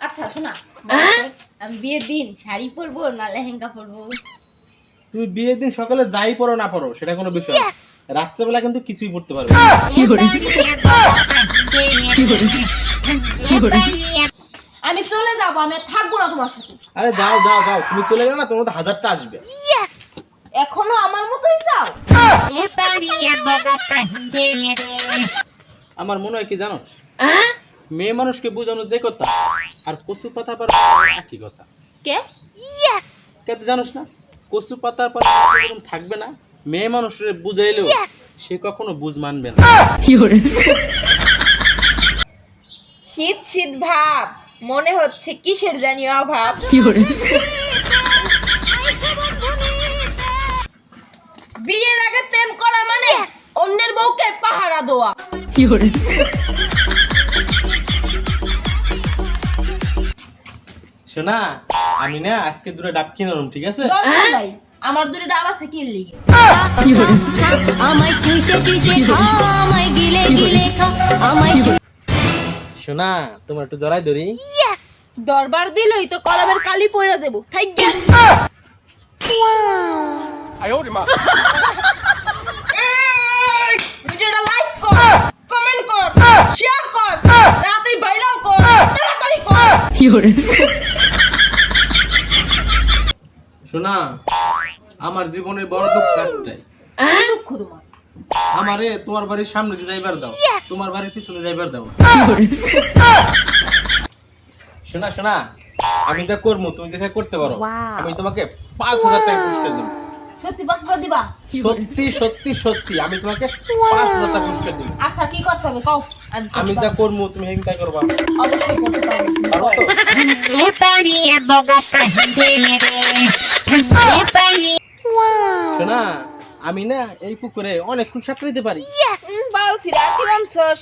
আচ্ছা শোনা আমি বিয়ের দিন শাড়ি পরবো না লেহেঙ্গা পরবো? তুমি বিয়ের দিন সকালে যাই পড়ো না পড়ো সেটা কোনো বিষয় রাত্রেবেলা কিন্তু কিছুই পড়তে পারবে আমি চলে যাব আমি থাকব না তোমার সাথে। আরে যাও যাও যাও তুমি চলে গেলে না তোমার মধ্যে হাজারটা আসবে। এখনও আমার মতোই যাও? আমার মনে হয় কি জানো মেয়ে মানুষকে বোঝানো যে কথা আর কচু পাতা পার একই কথা। কে? ইয়েস কে তুই জানোস না? কচু পাতা পার এরকম থাকবে না মেয়ে মানুষের বুঝাইলেও সে কখনো বুঝ মানবে না। শীত শীত ভাব মনে হচ্ছে কিসের জানি অভাব। বিয়ের আগে প্রেম করা মানে অন্যের বউকে পাহারা দেওয়া। শোনা আমি না আজকে দুটো ডাব কিনে আনলাম, ঠিক আছে? আমার দুটো ডাব আছে কি লিগে আমায় চুষে চুষে খা আমায় গিলে গিলে খা আমায় শোনা তোমার একটু জড়াই ধরি। দরবার দিলই তো কলমের কালি পড়া যাব। থাই গেল ভিডিওটা লাইক কর কমেন্ট কর শেয়ার কর তাড়াতাড়ি ভাইরাল কর তাড়াতাড়ি কর। শোনা আমার জীবনে বড় দুঃখ একটাই। দুঃখ তোমার। আমারে তোমার বাড়ির সামনে দিয়ে যাইবার দাও। তোমার বাড়ির পিছনে যাইবার দাও। শোনা শোনা আমি যা করব তুমি যেটা করতে পারো আমি তোমাকে পাঁচ হাজার টাকা পুরস্কার দেবো। সত্যি দিবা? সত্যি সত্যি সত্যি। আমি তোমাকে পাঁচ হাজার টাকা পুরস্কার দেবো আচ্ছা কি করতে হবে? কও। আমি যা করব তুমি হিংসা করবা। অবশ্যই করতে পারব। শোনা আমি না এই পুকুরে অনেকক্ষণ সাঁতরাইতে পারি। হুম, বলছি রা কি বানছস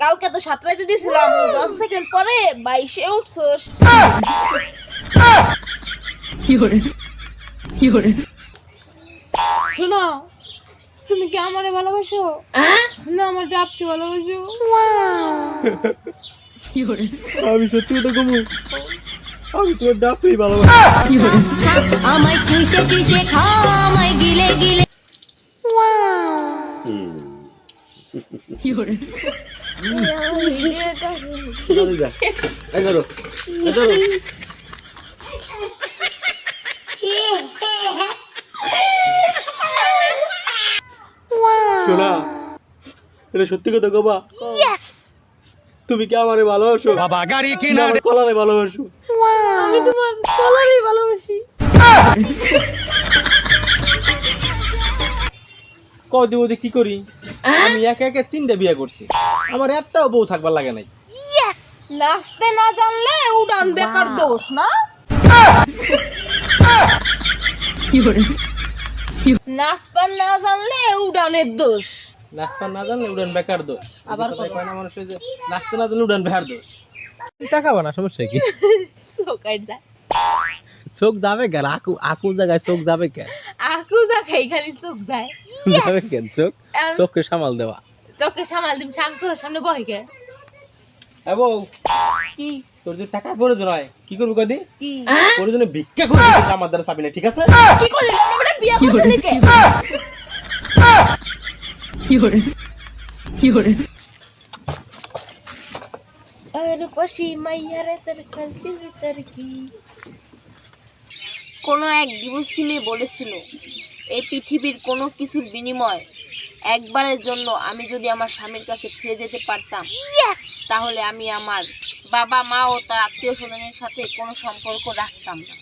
কালকে তো সাতটাইতে দিছিলাম। দশ সেকেন্ড পরে বাইশে উঠছস। শোনো তুমি কি আমারে ভালোবাসো? না আমার ডাবকে ভালোবাসো। আমি সত্যি কথা কমু আমি তোমার ডাবকেই ভালোবাসি। আমায় চুষে চুষে খা আমায় গিলে গিলে। ধরো শোনা এটা সত্যি কথা কবা তুমি কি আমারে ভালোবাসো? বাবা গাড়ি কিনা কলারে ভালোবাসো। আমি তোমার কলারই ভালোবাসি। কি করি? আমি একে একে তিনটা বিয়ে করছি। আমার একটাও বউ থাকবার লাগে নাই। নাচতে না জানলে উড়ান বেকার দোষ না? নাচবার না জানলে উড়ানের দোষ। না জানলে উড়ান বেকার দোষ। আবার কয় না মানুষের যে নাচতে না জানলে উড়ান বেকার দোষ। না সমস্যা কি? চোখাই যায় চোখ যাবে কেন? আকু আকু জায়গায় চোখ যাবে কেন? আকু যা খাই খালি চোখ যায়। যাবে কেন চোখ? আম- চোখকে সামাল দেওয়া। চোখে সামাল দিম সামনে সামনে বই কে এবং কি? তোর যদি টাকার প্রয়োজন হয় কি করবি কদি? কি? প্রয়োজনে ভিক্ষা করবি আমার দ্বারা চাবি না ঠিক আছে? কি করলি আমরা বিয়া করতে নাকি? আর পাশি মাইয়ারে তোর কালচি ভিতর কি? কোনো এক ডিভোর্সি মেয়ে বলেছিল এই পৃথিবীর কোনো কিছুর বিনিময় একবারের জন্য আমি যদি আমার স্বামীর কাছে ফিরে যেতে পারতাম তাহলে আমি আমার বাবা মা ও তার আত্মীয় স্বজনের সাথে কোনো সম্পর্ক রাখতাম না।